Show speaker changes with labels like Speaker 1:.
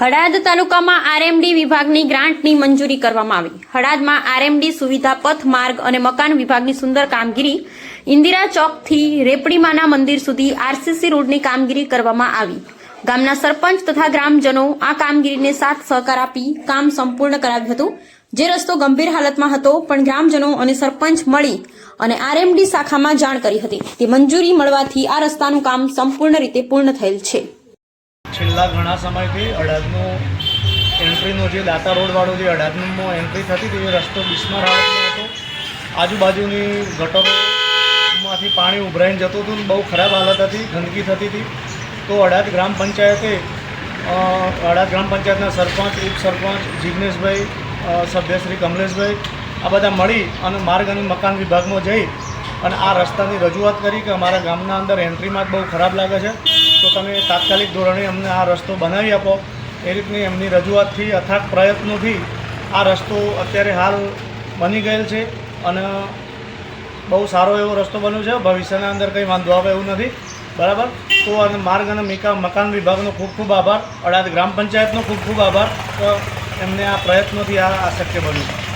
Speaker 1: હળાદ તાલુકામાં આરએમડી વિભાગની ગ્રાન્ટની મંજૂરી કરવામાં આવી. હળાદમાં આરએમડી સુવિધા પથ, માર્ગ અને મકાન વિભાગની સુંદર કામગીરી ઇન્દિરા ચોકથી રેપડીમાના મંદિર સુધી આરસીસી રોડની કામગીરી કરવામાં આવી. ગામના સરપંચ તથા ગ્રામજનો આ કામગીરીને સાથ સહકાર આપી કામ સંપૂર્ણ કરાવ્યું હતું. જે રસ્તો ગંભીર હાલતમાં હતો, પણ ગ્રામજનો અને સરપંચ મળી અને આરએમડી શાખામાં જાણ કરી હતી. તે મંજૂરી મળવાથી આ રસ્તાનું કામ સંપૂર્ણ રીતે પૂર્ણ થયેલ છે.
Speaker 2: છેલ્લા ઘણા સમયથી અડાદનું એન્ટ્રીનો જે દાતા રોડવાળો જે અડાદમાં એન્ટ્રી થતી હતી એ રસ્તો બિસ્માર હાલતમાં હતો. આજુબાજુની ગટરોમાંથી પાણી ઉભરાઈને જતું હતું બહુ ખરાબ હાલત હતી, ગંદકી થતી હતી. તો અડાદ ગ્રામ પંચાયતે અડાદ ગ્રામ પંચાયતના સરપંચ, ઉપ સરપંચ, જિગ્નેશભાઈ સભ્ય શ્રી કમલેશભાઈ, આ બધા મળી અને માર્ગ અને મકાન વિભાગમાં જઈ અને આ રસ્તાની રજૂઆત કરી કે અમારા ગામના અંદર એન્ટ્રીમાં જ બહુ ખરાબ લાગે છે. તો તમે તાત્કાલિક ધોરણે અમને આ રસ્તો બનાવી આપો. એ રીતની એમની રજૂઆતથી અથાગ પ્રયત્નોથી આ રસ્તો અત્યારે હાલ બની ગયેલ છે અને બહુ સારો એવો રસ્તો બન્યો છે. ભવિષ્યના અંદર કંઈ વાંધો આવે એવું નથી. બરાબર? તો અને માર્ગ અને મિકા, મકાન વિભાગનો ખૂબ ખૂબ આભાર. અડાદ ગ્રામ પંચાયતનો ખૂબ ખૂબ આભાર. એમને આ પ્રયત્નોથી આ શક્ય બન્યું. છે